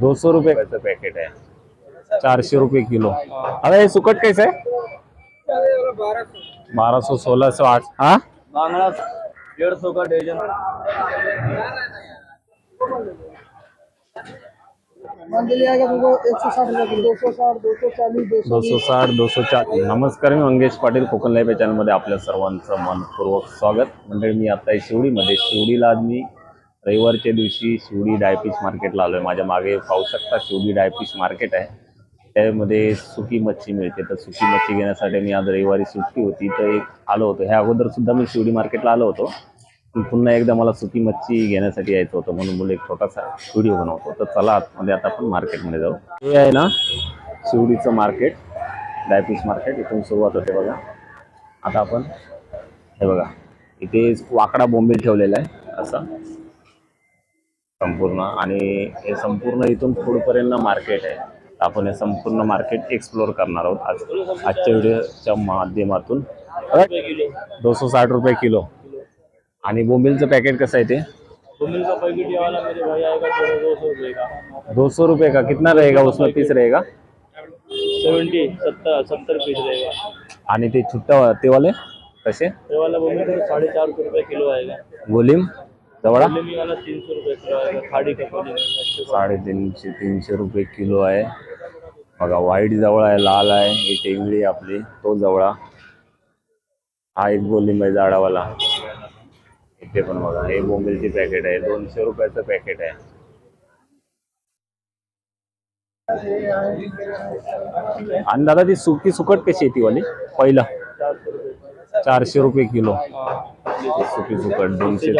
दो सौ रुपये. का पैकेट है चारशे रुपये किलो. अरे ये सुकट कैसे है बारह सौ सोलह सौ आठ हाँ? बांगड़ा डेढ़ सौ का डजन दो सौ साठ दो सौ चाळीस. नमस्कार मी मंगेश पाटील कोकण लाईव्ह या चॅनलमध्ये आपल्या सर्वांचं मनपूर्वक स्वागत. म्हणजे मी आता आहे शिवडीमध्ये शिवडीला आज मी रविवारच्या दिवशी शिवडी डायपीस मार्केटला आलो आहे माझ्या मागे पाहू शकता शिवडी डायपीस मार्केट आहे. त्यामध्ये सुकी मच्छी मिळते. तर सुकी मच्छी घेण्यासाठी मी आज रविवारी सुट्टी होती. तर एक आलो होतो. ह्या अगोदर सुद्धा मी शिवडी मार्केटला आलो होतो. पुन्हा एकदा मला सुकी मच्छी घेण्यासाठी यायचं होतं म्हणून मुलं एक छोटासा व्हिडिओ बनवतो. तर चला आतमध्ये आता आपण मार्केटमध्ये जाऊ. हे आहे ना शिवडीचं मार्केट डायपीस मार्केट इथून सुरुवात होते बघा. आता आपण हे बघा. इथे वाकडा बोंबील ठेवलेला आहे. असा. संपूर्ण. आणि हे संपूर्ण इथून पुढपर्यंत मार्केट आहे. आपण हे संपूर्ण मार्केट एक्सप्लोर करणार आहोत. आज आजच्या व्हिडिओच्या माध्यमातून. रुपये किलो दो सौ साठ रुपये किलो. आणि बोंबीलचं पॅकेट कसं आहे ते? तो दो सौ रुपये का? कितना रहेगा? उसमें पीस रहेगा? सेवेंटी सत्तर सत्तर पीस रहेगा. आणि ते छुट्टा ते वाले कसे ये वाला घुमिल का साढ़े चार सौ रुपये किलो आएगा गोलिम? जवळा कॉलिंग वाला तीन सौ रुपये किलो आएगा खाड़ी का कॉलिंग साडेतीनशे तीनशे रुपये किलो आहे. बघा व्हाईट जवळ आहे लाल आहे. ही टेंगळी आपली तो जवळा हा एक गोलिंब आहे जाडावाला इथे पण बघा हे बोंबिलची पॅकेट आहे. दोनशे रुपयाचं पॅकेट आहे. आणि दादा ती सुकी सुकट कशी आहे ती वाली? पहिलं. चारशे रुपये किलो. सुकी सुकट दोनशे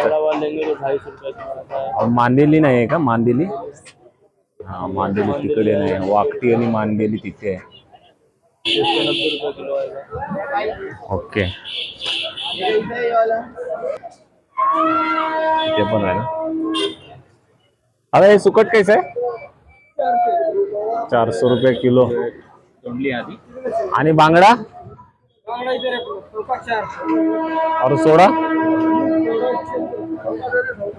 मांदेली नाही आहे का? मांदेली? हा मांदेली तिकडे नाही. वाकटी आणि मांदेली तिथे आहे. ओके. ते पण आहे ना? अरे हे सुकट कैसे आहे? चारशे रुपये किलो. आणि बांगडा? और सोडा?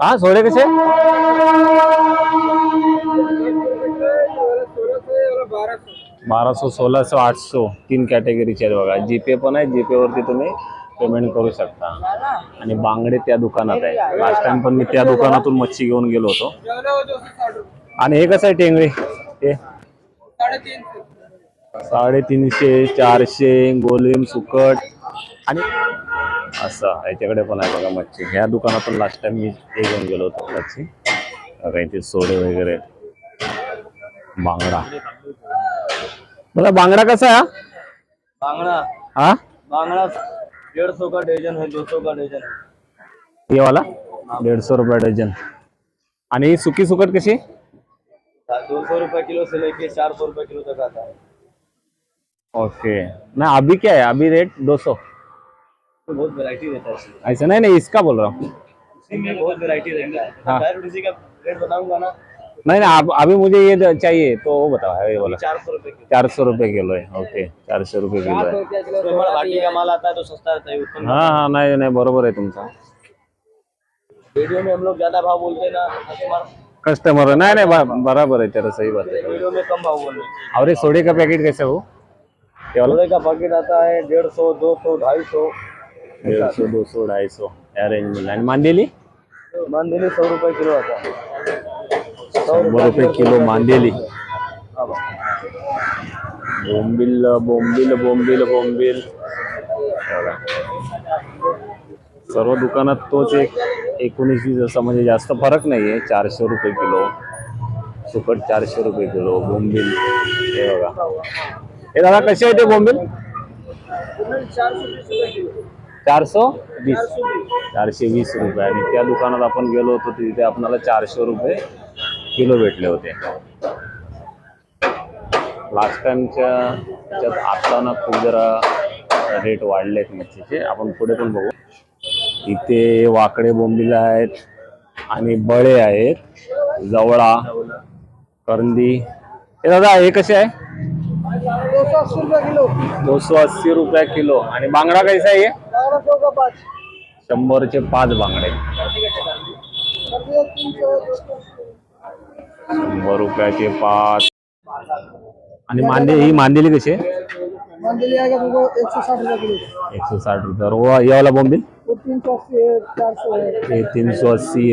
हा सोडे कसे? बारा सौ सोळा आठ तीन कॅटेगरीचे आहेत बघा. जीपे पण आहे. जीपे वरती तुम्ही पेमेंट करू शकता. आणि बांगडे त्या दुकानात आहे. लास्ट टाइम पण मी त्या दुकानातून मच्छी घेऊन गेलो होतो. आणि हे कसं आहे टेंगळे? हे? साडेतीनशे चारशे गोलिम सुकट. आणि असं याच्याकडे पण आहे बघा मच्छी. ह्या दुकानातून लास्ट टाइम मी हे घेऊन गेलो होतो मच्छी. बघा इथे सोडे वगैरे बांगडा. बघा बांगडा कसा आहे बांगड़ा. हा? बांगड़ा डेढ़ सौ का डजन है दो सौ का डजन है हे वाला? दीडशे रुपये डझन. आणि सुकी सुकट कशी? दो सौ रुपये किलो से लेके चार सौ रुपये किलो तक आता है ओके. ना अभी क्या है? अभी रेट दो सौ. तो बहुत वैरायटी रहता है ऐसा नहीं नहीं इसका बोल रहा हूँ। बहुत वैरायटी है। इसी का रेट बताऊंगा ना? नहीं नहीं आप अभी मुझे ये चाहिए तो वो बताओ ये बोला। चार सौ रुपये किलो। चार सौ है ओके चारशे रुपये किलो है। भाटी का माल आता है तो सस्ता रहता है हाँ हाँ। नाही नाही बरोबर आहे तुमचा वीडियो में हम लोग ज्यादा भाव बोलते ना कस्टमर नहीं नहीं बराबर है तेरा सही बात है। वीडियो में कम भाव बोल रहे और ये सोडे का पैकेट कैसे हो? ये वाला सोडे का पैकेट आता है डेढ़ सौ दो सौ ढाई सौ। डेढ़ सौ दो सौ ढाई सौ। या रेंज में आणि मांदेली मानदेली सौ रुपये किलो आता है। शंभर रुपये किलो मांदेली। बोंबिल बोंबिल बोंबिल बोंबिल। सर्व दुकानात तोच एक एकोणीस वीस असा म्हणजे जास्त फरक नाही आहे चारशे रुपये किलो. सुकट चारशे रुपये किलो बोंबिल. हे बघा. हे दादा कसे आहे ते बोंबिल? चारशे वीस. चारशे वीस. रुपये. आणि त्या दुकानात आपण गेलो होतो तिथे आपल्याला चारशे रुपये किलो भेटले होते. लास्ट टाइमच्या ह्याच्यात आता ना खूप जरा रेट वाढले आहेत मच्छीचे. आपण पुढे पण बघू. इथे वाकडे बोंबिला आहेत आणि बळे आहेत. जवळा करंदी. हे दादा हे कसे आहे? दो सौ अस्सी रुपये किलो. दो सौ अस्सी रुपये किलो आणि बांगडा कैसा आहे बारह सौ का पाँच शंभरचे पाच बांगडे. तीन सौ दो सौ शंभर रुपयाचे पाच. आणि मांदे ही मांदेली कशी आहे? आएगा तुमको एक सौ साठ रुपये किलो एकशे साठ रुपये. और बोंबील वो तीन सौ अस्सी है चार सौ है अस्सी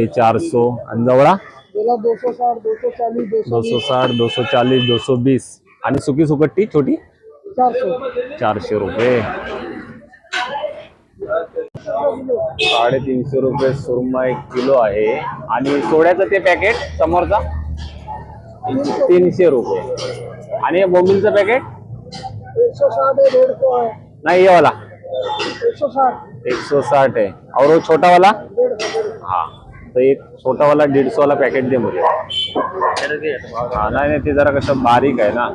आणि जवळा? दो सौ साठ दो सौ चालीस दो सौ सौ साठ दो सौ चालीस दो सौ बीस आणि सुकी सुकट्टी छोटी चारशे. रुपये. साडेतीनशे रुपये सुरमा एक किलो आहे. आणि सोड्याचं ते पॅकेट समोरचा तीनशे रुपये. आणि बोंबीलचं पॅकेट डेढ़ नाही ये वाला. एक सौ साठ है और वो छोटा वाला डेढ़ डेढ़ हाँ. तो एक छोटा वाला दीड सौ वाला पॅकेट दे मुझे नाही, नहीं ते जरा कसं बारीक आहे ना।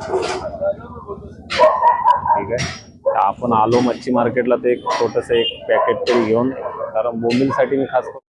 ठीक है। अपन आपण आलो मच्छी मार्केटला लोटस एक छोटस एक पॅकेट तरी मी खास करून-